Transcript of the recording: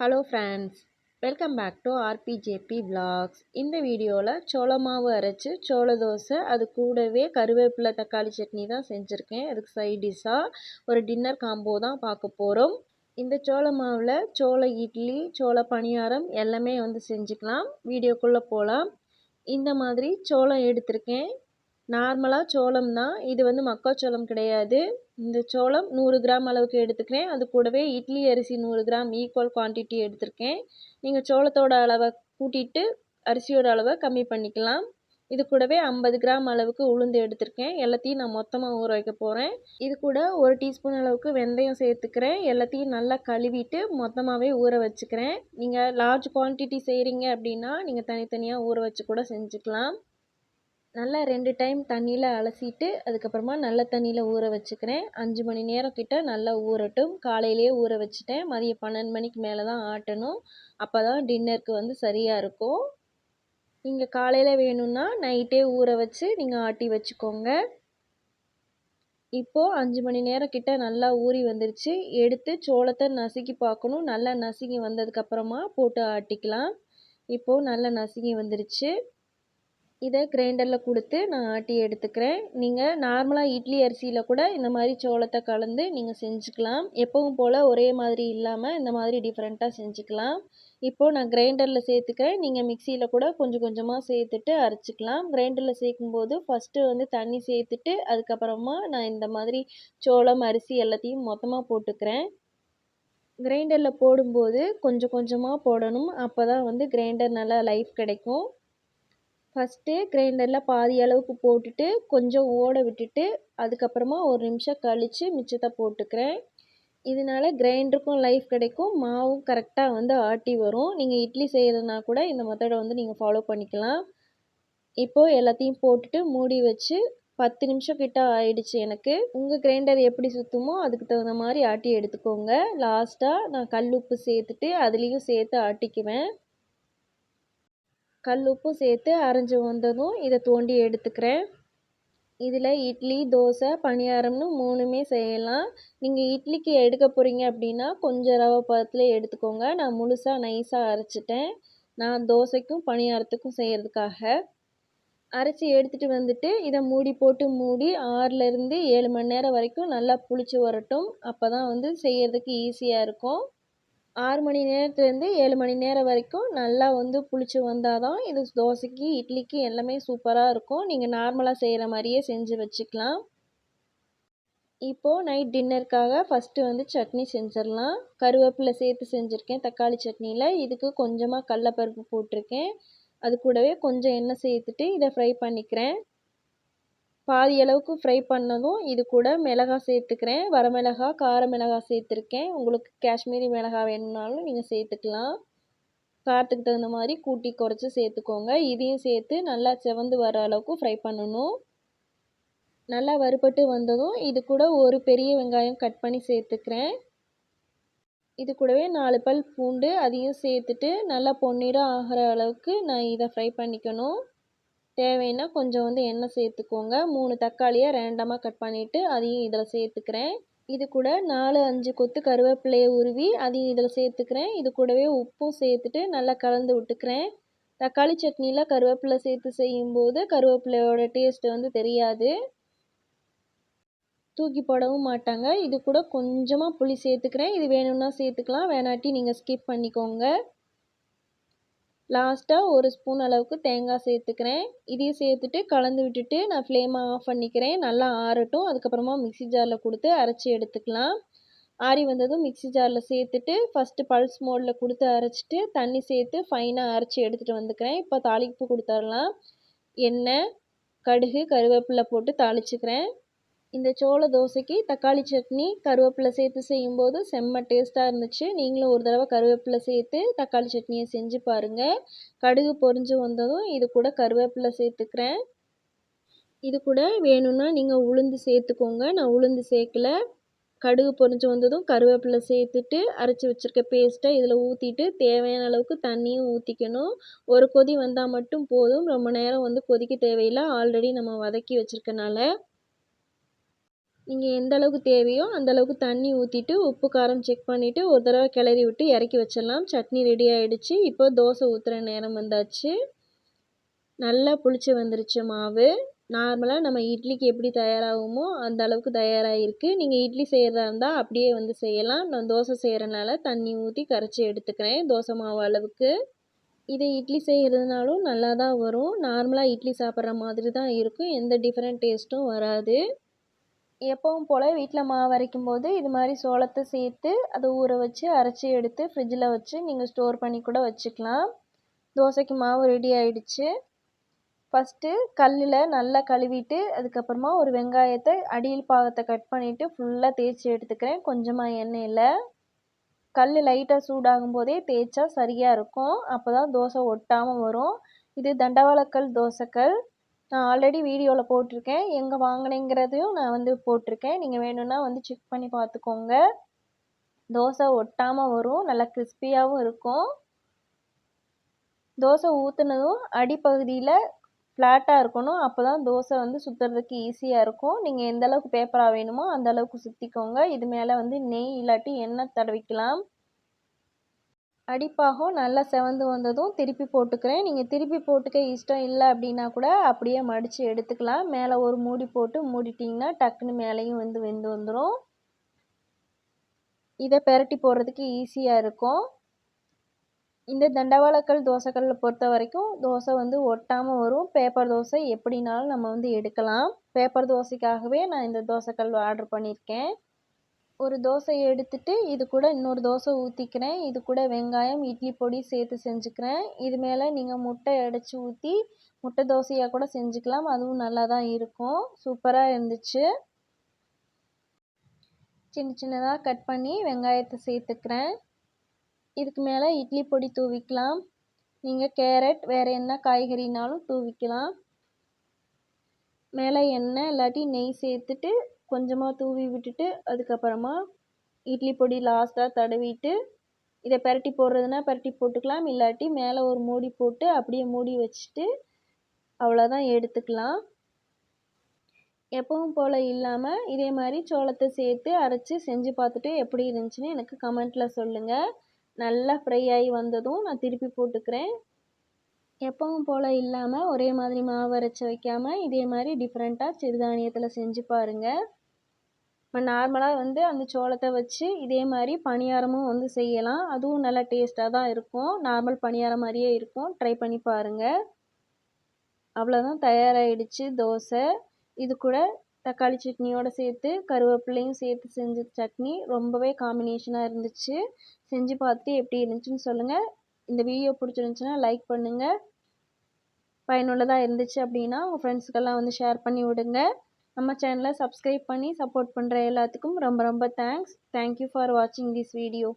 Hello friends welcome back to RPJP vlogs இந்த வீடியோவில் சோள மாவு அரைச்சி சோள தோசை அது கூடவே கருவேப்பிலை தக்காளி சட்னி தான் செஞ்சுருக்கேன். அதுக்கு சைட் டிஷ்ஷாக ஒரு டின்னர் காம்போ தான் பார்க்க போகிறோம் இந்த சோள மாவில் சோள இட்லி சோள பணியாரம் எல்லாமே வந்து செஞ்சுக்கலாம். வீடியோக்குள்ளே போகலாம் இந்த மாதிரி சோளம் எடுத்திருக்கேன். நார்மலாக சோளம் தான் இது வந்து மக்காச்சோளம் கிடையாது. இந்த சோளம் நூறு கிராம் அளவுக்கு எடுத்துக்கிறேன். அது கூடவே இட்லி அரிசி நூறு கிராம் ஈக்குவல் குவான்டிட்டி எடுத்திருக்கேன். நீங்கள் சோளத்தோட அளவை கூட்டிட்டு அரிசியோட அளவை கம்மி பண்ணிக்கலாம். இது கூடவே ஐம்பது கிராம் அளவுக்கு உளுந்து எடுத்திருக்கேன். எல்லாத்தையும் நான் மொத்தமாக ஊற வைக்க போகிறேன் இது கூட ஒரு டீஸ்பூன் அளவுக்கு வெந்தயம் சேர்த்துக்கிறேன். எல்லாத்தையும் நல்லா கழுவிட்டு மொத்தமாகவே ஊற வச்சுக்கிறேன். நீங்கள் லார்ஜ் குவான்டிட்டி செய்கிறீங்க அப்படின்னா நீங்கள் தனித்தனியாக ஊற வச்சு கூட செஞ்சுக்கலாம். நல்லா ரெண்டு டைம் தண்ணியில் அலசிட்டு அதுக்கப்புறமா நல்ல தண்ணியில் ஊற வச்சுக்கிறேன். அஞ்சு மணி நேரம் கிட்ட நல்லா ஊறட்டும். காலையிலேயே ஊற வச்சுட்டேன். மதியம் பன்னெண்டு மணிக்கு மேலே தான் ஆட்டணும். அப்போ தான் டின்னருக்கு வந்து சரியாக இருக்கும். நீங்கள் காலையில் வேணும்னா நைட்டே ஊற வச்சு நீங்கள் ஆட்டி வச்சுக்கோங்க. இப்போது அஞ்சு மணி நேரம் கிட்ட நல்லா ஊறி வந்துருச்சு. எடுத்து சோளத்தை நசுக்கி பார்க்கணும். நல்லா நசுங்கி வந்ததுக்கப்புறமா போட்டு ஆட்டிக்கலாம். இப்போது நல்லா நசுங்கி வந்துருச்சு. இதை கிரைண்டரில் கொடுத்து நான் ஆட்டி எடுத்துக்கிறேன். நீங்கள் நார்மலாக இட்லி அரிசியில் கூட இந்த மாதிரி சோளத்தை கலந்து நீங்கள் செஞ்சுக்கலாம். எப்பவும் போல் ஒரே மாதிரி இல்லாமல் இந்த மாதிரி டிஃப்ரெண்ட்டாக செஞ்சுக்கலாம். இப்போது நான் கிரைண்டரில் சேர்த்துக்கிறேன். நீங்கள் மிக்சியில் கூட கொஞ்சம் கொஞ்சமாக சேர்த்துட்டு அரைச்சிக்கலாம். கிரைண்டரில் சேர்க்கும்போது ஃபஸ்ட்டு வந்து தண்ணி சேர்த்துட்டு அதுக்கப்புறமா நான் இந்த மாதிரி சோளம் அரிசி எல்லாத்தையும் மொத்தமாக போட்டுக்கிறேன். கிரைண்டரில் போடும்போது கொஞ்சம் கொஞ்சமாக போடணும். அப்போ தான் வந்து கிரைண்டர் நல்லா லைஃப் கிடைக்கும். ஃபஸ்ட்டு கிரைண்டரில் பாதி அளவுக்கு போட்டுட்டு கொஞ்சம் ஓட விட்டுட்டு அதுக்கப்புறமா ஒரு நிமிஷம் கழித்து மிச்சத்தை போட்டுக்கிறேன். இதனால கிரைண்டருக்கும் லைஃப் கிடைக்கும். மாவும் கரெக்டாக வந்து ஆட்டி வரும். நீங்கள் இட்லி செய்கிறதுனா கூட இந்த மெத்தடை வந்து நீங்கள் ஃபாலோ பண்ணிக்கலாம். இப்போது எல்லாத்தையும் போட்டுட்டு மூடி வச்சு பத்து நிமிஷம் கிட்ட ஆயிடுச்சு எனக்கு. உங்கள் கிரைண்டர் எப்படி சுற்றுமோ அதுக்கு தகுந்த மாதிரி ஆட்டி எடுத்துக்கோங்க. லாஸ்ட்டாக நான் கல் உப்பு சேர்த்துட்டு அதுலேயும் சேர்த்து ஆட்டிக்குவேன். கல் உப்பும் சேர்த்து அரைஞ்சி வந்ததும் இதை தோண்டி எடுத்துக்கிறேன். இதில் இட்லி தோசை பணியாரம்னு மூணுமே செய்யலாம். நீங்கள் இட்லிக்கு எடுக்க போகிறீங்க அப்படின்னா கொஞ்சம் ரவை பதத்தில் எடுத்துக்கோங்க. நான் முழுசாக நைஸாக அரைச்சிட்டேன். நான் தோசைக்கும் பணியாரத்துக்கும் செய்கிறதுக்காக. அரைச்சி எடுத்துகிட்டு வந்துட்டு இதை மூடி போட்டு மூடி ஆறுலேருந்து ஏழு மணி நேரம் வரைக்கும் நல்லா புளிச்சு வரட்டும். அப்போ தான் வந்து செய்கிறதுக்கு ஈஸியாக இருக்கும். ஆறு மணி நேரத்துலேருந்து ஏழு மணி நேரம் வரைக்கும் நல்லா வந்து புளிச்சு வந்தால் தான் இது தோசைக்கு இட்லிக்கு எல்லாமே சூப்பராக இருக்கும். நீங்கள் நார்மலாக செய்கிற மாதிரியே செஞ்சு வச்சுக்கலாம். இப்போது நைட் டின்னருக்காக ஃபஸ்ட்டு வந்து சட்னி செஞ்சிடலாம். கருவேப்பிலை சேர்த்து செஞ்சுருக்கேன் தக்காளி சட்னியில். இதுக்கு கொஞ்சமாக கடலப்பருப்பு போட்டிருக்கேன். அது கூடவே கொஞ்சம் எண்ணெய் சேர்த்துட்டு இதை ஃப்ரை பண்ணிக்கிறேன். பாதி அளவுக்கு ஃப்ரை பண்ணதும் இது கூட மிளகாய் சேர்த்துக்கிறேன். வரமிளகாய் கார மிளகாய் சேர்த்துருக்கேன். உங்களுக்கு காஷ்மீரி மிளகாய் வேணும்னாலும் நீங்கள் சேர்த்துக்கலாம். காரத்துக்கு தகுந்த மாதிரி கூட்டி குறைச்சி சேர்த்துக்கோங்க. இதையும் சேர்த்து நல்லா செவந்து வர அளவுக்கு ஃப்ரை பண்ணணும். நல்லா வறுபட்டு வந்ததும் இது கூட ஒரு பெரிய வெங்காயம் கட் பண்ணி சேர்த்துக்கிறேன். இது கூடவே நாலு பல் பூண்டு அதையும் சேர்த்துட்டு நல்லா பொன்னிறம் ஆகிற அளவுக்கு நான் இதை ஃப்ரை பண்ணிக்கணும். தேவைன்னா கொஞ்சம் வந்து எண்ணெய் சேர்த்துக்கோங்க. மூணு தக்காளியை ரேண்டமாக கட் பண்ணிவிட்டு அதையும் இதில் சேர்த்துக்கிறேன். இது கூட நாலு அஞ்சு கொத்து கருவேப்பிலையை உருவி அதையும் இதில் சேர்த்துக்கிறேன். இது கூடவே உப்பும் சேர்த்துட்டு நல்லா கலந்து விட்டுக்கிறேன். தக்காளி சட்னியில் கருவேப்பிலை சேர்த்து செய்யும்போது கருவேப்பிலையோட டேஸ்ட்டு வந்து தெரியாது. தூக்கி போடவும் மாட்டாங்க. இது கூட கொஞ்சமாக புளி சேர்த்துக்கிறேன். இது வேணும்னா சேர்த்துக்கலாம். வேணாட்டி நீங்கள் ஸ்கிப் பண்ணிக்கோங்க. லாஸ்ட்டாக ஒரு ஸ்பூன் அளவுக்கு தேங்காய் சேர்த்துக்கிறேன். இதையும் சேர்த்துட்டு கலந்து விட்டுட்டு நான் ஃப்ளேமை ஆஃப் பண்ணிக்கிறேன். நல்லா ஆறட்டும். அதுக்கப்புறமா மிக்சி ஜாரில் கொடுத்து அரைச்சி எடுத்துக்கலாம். ஆறி வந்ததும் மிக்சி ஜாரில் சேர்த்துட்டு ஃபஸ்ட்டு பல்ஸ் மோடில் கொடுத்து அரைச்சிட்டு தண்ணி சேர்த்து ஃபைனாக அரைச்சி எடுத்துகிட்டு வந்துக்கிறேன். இப்போ தாளிப்பு கொடுத்துடலாம். எண்ணெய் கடுகு கருவேப்பிலை போட்டு தாளிச்சுக்கிறேன். இந்த சோள தோசைக்கு தக்காளி சட்னி கருவேப்பிலை சேர்த்து செய்யும்போது செம்ம டேஸ்ட்டாக இருந்துச்சு. நீங்களும் ஒரு தடவை கருவேப்பிலை சேர்த்து தக்காளி சட்னியை செஞ்சு பாருங்கள் கடுகு பொரிஞ்சு வந்ததும் இது கூட கருவேப்பிலை சேர்த்துக்கிறேன். இது கூட வேணும்னா நீங்கள் உளுந்து சேர்த்துக்கோங்க. நான் உளுந்து சேர்க்கல. கடுகு பொரிஞ்சு வந்ததும் கருவேப்பிலை சேர்த்துட்டு அரைச்சி வச்சுருக்க பேஸ்ட்டை இதில் ஊற்றிட்டு தேவையான அளவுக்கு தண்ணியும் ஊற்றிக்கணும் ஒரு கொதி வந்தால் மட்டும் போதும். ரொம்ப நேரம் வந்து கொதிக்க தேவையில்லை. ஆல்ரெடி நம்ம வதக்கி வச்சுருக்கனால. நீங்கள் எந்த அளவுக்கு தேவையோ அந்த அளவுக்கு தண்ணி ஊற்றிட்டு உப்பு காரம் செக் பண்ணிவிட்டு ஒரு தடவை கிளறி விட்டு இறக்கி வச்சிடலாம். சட்னி ரெடி ஆகிடுச்சு இப்போ தோசை ஊற்றுற நேரம் வந்தாச்சு. நல்லா புளிச்சு வந்துருச்சு மாவு. நார்மலாக நம்ம இட்லிக்கு எப்படி தயாராகுமோ அந்த அளவுக்கு தயாராகிருக்கு நீங்கள் இட்லி செய்கிறதா இருந்தால் அப்படியே வந்து செய்யலாம். நான் தோசை செய்கிறனால தண்ணி ஊற்றி கரைச்சி எடுத்துக்கிறேன் தோசை மாவு அளவுக்கு. இதை இட்லி செய்கிறதுனாலும் நல்லா தான் வரும் நார்மலாக இட்லி சாப்பிட்ற மாதிரி தான் இருக்கும். எந்த டிஃப்ரெண்ட் டேஸ்ட்டும் வராது. எப்பவும் போல் வீட்டில் மாவு அரைக்கும் போது இது மாதிரி சோளத்தை சேர்த்து அதை ஊற வச்சு அரைச்சி எடுத்து ஃப்ரிட்ஜில் வச்சு நீங்கள் ஸ்டோர் பண்ணி கூட வச்சுக்கலாம். தோசைக்கு மாவு ரெடி ஆயிடுச்சு. ஃபஸ்ட்டு கல்லில் நல்லா கழுவிட்டு அதுக்கப்புறமா ஒரு வெங்காயத்தை அடியில் பாகத்தை கட் பண்ணிவிட்டு ஃபுல்லாக தேய்ச்சி எடுத்துக்கிறேன். கொஞ்சமாக எண்ணெயில். கல் லைட்டாக சூடாகும் போதே தேய்ச்சா சரியாக இருக்கும். அப்போ தான் தோசை ஒட்டாமல் வரும். இது தண்டவாளக்கல் தோசைக்கல். நான் ஆல்ரெடி வீடியோவில் போட்டிருக்கேன். எங்கே வாங்கினேங்கிறதையும் நான் வந்து போட்டிருக்கேன். நீங்கள் வேணும்னா வந்து செக் பண்ணி பார்த்துக்கோங்க. தோசை ஒட்டாமல் வரும். நல்லா கிறிஸ்பியாகவும் இருக்கும். தோசை ஊற்றுனதும் அடிப்பகுதியில் ஃப்ளாட்டாக இருக்கணும். அப்போ தான் தோசை வந்து சுற்றுறதுக்கு ஈஸியாக இருக்கும். நீங்கள் எந்த அளவுக்கு பேப்பராக வேணுமோ அந்த அளவுக்கு சுற்றிக்கோங்க இது மேலே வந்து நெய் இல்லாட்டி எண்ணெய் தடவிக்கலாம். அடிப்பாகம். நல்லா செவந்து வந்ததும் திருப்பி போட்டுக்கிறேன். நீங்கள் திருப்பி போட்டுக்க இஷ்டம் இல்லை அப்படின்னா கூட அப்படியே மடித்து எடுத்துக்கலாம். மேலே ஒரு மூடி போட்டு மூடிட்டிங்கன்னா டக்குன்னு மேலேயும் வந்து வெந்து வந்துடும் இதை பெரட்டி போடுறதுக்கு ஈஸியாக இருக்கும். இந்த தண்டவாளக்கல் தோசைக்கல்லை பொறுத்த வரைக்கும் தோசை வந்து ஒட்டாமல் வரும். பேப்பர் தோசை எப்படினாலும் நம்ம வந்து எடுக்கலாம். பேப்பர் தோசைக்காகவே நான் இந்த தோசைக்கல் ஆர்டர் பண்ணியிருக்கேன். ஒரு தோசை எடுத்துட்டு இது கூட இன்னொரு தோசை ஊற்றிக்கிறேன் இது கூட வெங்காயம் இட்லி பொடி சேர்த்து செஞ்சுக்கிறேன். இது மேலே நீங்கள் முட்டை அடைச்சி ஊற்றி முட்டை தோசையாக கூட செஞ்சுக்கலாம். அதுவும் நல்லா தான் இருக்கும். சூப்பராக இருந்துச்சு. சின்ன சின்னதாக கட் பண்ணி வெங்காயத்தை சேர்த்துக்கிறேன். இதுக்கு மேலே இட்லி பொடி தூவிக்கலாம். நீங்கள் கேரட் வேறு என்ன காய்கறினாலும் தூவிக்கலாம். மேலே எண்ணெய் இல்லாட்டி நெய் சேர்த்துட்டு கொஞ்சமாக தூவி விட்டுட்டு அதுக்கப்புறமா இட்லி பொடி லாஸ்ட்டாக தடவிட்டு இதை பிரட்டி போடுறதுனா பிரட்டி போட்டுக்கலாம். இல்லாட்டி மேலே ஒரு மூடி போட்டு அப்படியே மூடி வச்சுட்டு அவ்வளோதான் எடுத்துக்கலாம். எப்பவும் போல் இல்லாமல் இதே மாதிரி சோளத்தை சேர்த்து அரைச்சி செஞ்சு பார்த்துட்டு எப்படி இருந்துச்சுன்னு எனக்கு கமெண்ட்டில் சொல்லுங்கள் நல்லா ஃப்ரை ஆகி வந்ததும் நான் திருப்பி போட்டுக்கிறேன். எப்பவும் போல் இல்லாமல் ஒரே மாதிரி மாவு அரைச்சி வைக்காமல் இதே மாதிரி டிஃப்ரெண்ட்டாக சிறுதானியத்தில் செஞ்சு பாருங்கள் இப்போ நார்மலாக வந்து அந்த சோளத்தை வச்சு இதே மாதிரி பணியாரமும் வந்து செய்யலாம். அதுவும் நல்லா டேஸ்ட்டாக தான் இருக்கும். நார்மல் பணியாரம் மாதிரியே இருக்கும். ட்ரை பண்ணி பாருங்கள் அவ்வளோதான் தயாராகிடுச்சு தோசை. இது கூட தக்காளி சட்னியோடு சேர்த்து கருவேப்பிலையும் சேர்த்து செஞ்ச சட்னி ரொம்பவே காம்பினேஷனாக இருந்துச்சு. செஞ்சு பார்த்து எப்படி இருந்துச்சுன்னு சொல்லுங்கள் இந்த வீடியோ பிடிச்சிருந்துச்சுன்னா லைக் பண்ணுங்கள் பயனுள்ளதாக இருந்துச்சு அப்படின்னா உங்கள் ஃப்ரெண்ட்ஸுக்கெல்லாம் வந்து ஷேர் பண்ணி விடுங்க. நம்ம சேனலை சப்ஸ்கிரைப் பண்ணி சப்போர்ட் பண்ணுற எல்லாத்துக்கும் ரொம்ப ரொம்ப தேங்க்ஸ் தேங்க்யூ ஃபார் வாட்சிங் திஸ் வீடியோ